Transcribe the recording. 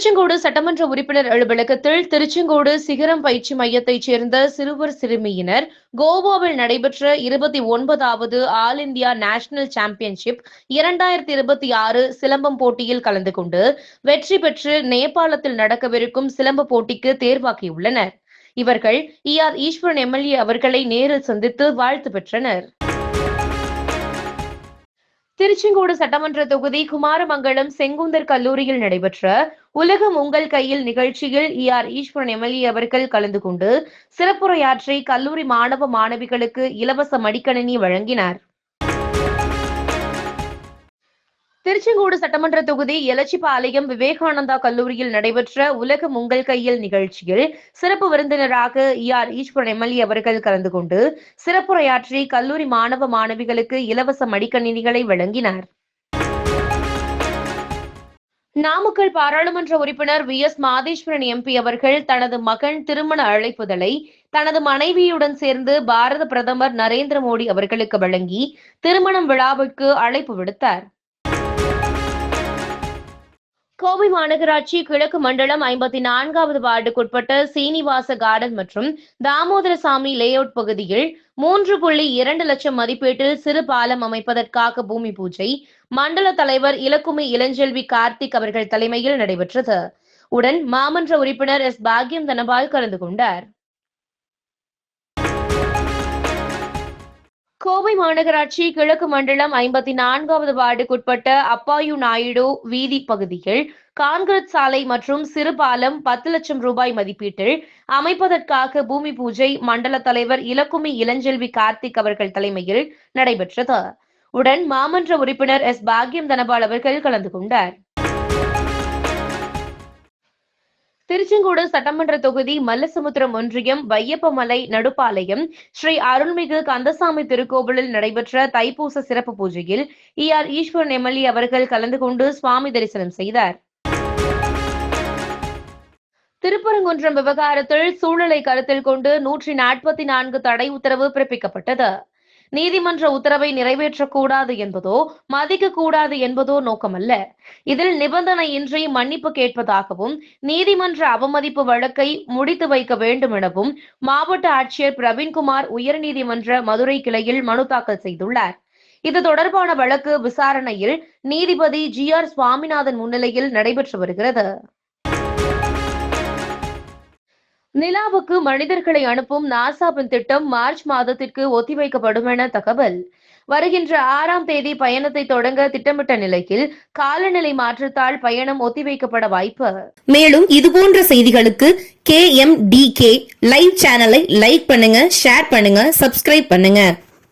திருச்செங்கோடு சட்டமன்ற உறுப்பினர் அலுவலகத்தில் திருச்செங்கோடு சிகரம் பயிற்சி மையத்தைச் சேர்ந்த சிறுவர் சிறுமியினர் கோவாவில் நடைபெற்ற இருபத்தி ஒன்பதாவது ஆல் இந்தியா நேஷனல் சாம்பியன்ஷிப் இரண்டாயிரத்தி இருபத்தி ஆறு சிலம்பம் போட்டியில் கலந்து கொண்டு வெற்றி பெற்று நேபாளத்தில் நடக்கவிருக்கும் சிலம்ப போட்டிக்கு தேர்வாகியுள்ளனர். இவர்கள் இ ஆர் ஈஸ்வரன் எம்எல்ஏ அவர்களை நேரில் சந்தித்து வாழ்த்து பெற்றனர். திருச்செங்கோடு சட்டமன்ற தொகுதி குமாரமங்கலம் செங்குந்தர் கல்லூரியில் நடைபெற்ற உலகம் உங்கள் கையில் நிகழ்ச்சியில் இ ஆர் ஈஸ்வரன் எம்எல்ஏ அவர்கள் கலந்து கொண்டு சிறப்புரையாற்றி கல்லூரி மாணவ மாணவிகளுக்கு இலவச மடிக்கணினி வழங்கினார். திருச்செங்கோடு சட்டமன்ற தொகுதி எலச்சிபாளையம் விவேகானந்தா கல்லூரியில் நடைபெற்ற உலகம் உங்கள் கையில் நிகழ்ச்சியில் சிறப்பு விருந்தினராக இ ஆர் ஈஸ்வரன் எம்எல்ஏ அவர்கள் கலந்து கொண்டு சிறப்புரையாற்றி கல்லூரி மாணவ மாணவிகளுக்கு இலவச மடிக்கணினிகளை வழங்கினார். நாமக்கல் பாராளுமன்ற உறுப்பினர் வி. எஸ். மாதேஸ்வரன் எம்பி அவர்கள் தனது மகன் திருமண அழைப்புதலை தனது மனைவியுடன் சேர்ந்து பாரத பிரதமர் நரேந்திர மோடி அவர்களுக்கு வழங்கி திருமணம் விழாவிற்கு அழைப்பு விடுத்தார். கோவை மாநகராட்சி கிழக்கு மண்டலம் ஐம்பத்தி நான்காவது வார்டுக்குட்பட்ட சீனிவாச கார்டன் மற்றும் தாமோதரசாமி லேஅவுட் பகுதியில் மூன்று புள்ளி இரண்டு லட்சம் மதிப்பீட்டில் சிறு பாலம் அமைப்பதற்காக பூமி பூஜை மண்டல தலைவர் இலக்குமி இளஞ்செல்வி கார்த்திக் அவர்கள் தலைமையில் நடைபெற்றது. உடன் மாமன்ற உறுப்பினர் எஸ் பாக்யம் தனபால் கலந்து கொண்டார். கோவை மாநகராட்சி கிழக்கு மண்டலம் ஐம்பத்தி நான்காவது வார்டுக்குட்பட்ட அப்பாயு நாயுடு வீதி பகுதியில் கான்கிரீட் சாலை மற்றும் சிறு பாலம் பத்து லட்சம் ரூபாய் மதிப்பீட்டில் அமைப்பதற்காக பூமி பூஜை மண்டல தலைவர் இலக்குமி இளஞ்செல்வி கார்த்திக் அவர்கள் தலைமையில் நடைபெற்றது. உடன் மாமன்ற உறுப்பினர் எஸ் பாக்யம் தனபால் அவர்கள் கலந்து கொண்டார். திருச்செங்கோடு சட்டமன்ற தொகுதி மல்லசமுத்திரம் ஒன்றியம் வையப்பமலை நடுப்பாளையம் ஸ்ரீ அருள்மிகு கந்தசாமி திருக்கோவிலில் நடைபெற்ற தைப்பூச சிறப்பு பூஜையில் இ ஆர் ஈஸ்வரன் எம்எல்ஏ அவர்கள் கலந்து கொண்டு சுவாமி தரிசனம் செய்தார். திருப்பரங்குன்றம் விவகாரத்தில் சூழலை கருத்தில் கொண்டு நூற்றி நாற்பத்தி நான்கு தடை உத்தரவு பிறப்பிக்கப்பட்டது. நீதிமன்ற உத்தரவை நிறைவேற்றக்கூடாது என்பதோ மதிக்க கூடாது என்பதோ நோக்கமல்ல. இதில் நிபந்தனையின்றி மன்னிப்பு கேட்பதாகவும் நீதிமன்ற அவமதிப்பு வழக்கை முடித்து வைக்க வேண்டும் எனவும் மாவட்ட ஆட்சியர் பிரவீன்குமார் உயர்நீதிமன்ற மதுரை கிளையில் மனு தாக்கல் செய்துள்ளார். இது தொடர்பான வழக்கு விசாரணையில் நீதிபதி ஜி ஆர் சுவாமிநாதன் முன்னிலையில் நடைபெற்று வருகிறது. நிலாவுக்கு மனிதர்களை அனுப்பும் நாசாவின் திட்டம் மார்ச் மாதத்திற்கு ஒத்திவைக்கப்படும் என தகவல். வருகின்ற ஆறாம் தேதி பயணத்தை தொடங்க திட்டமிட்ட நிலையில் காலநிலை மாற்றத்தால் பயணம் ஒத்திவைக்கப்பட வாய்ப்பு. மேலும் இதுபோன்ற செய்திகளுக்கு K M T K live சேனலை லைக் பண்ணுங்க ஷேர் பண்ணுங்க சப்ஸ்கிரைப் பண்ணுங்க.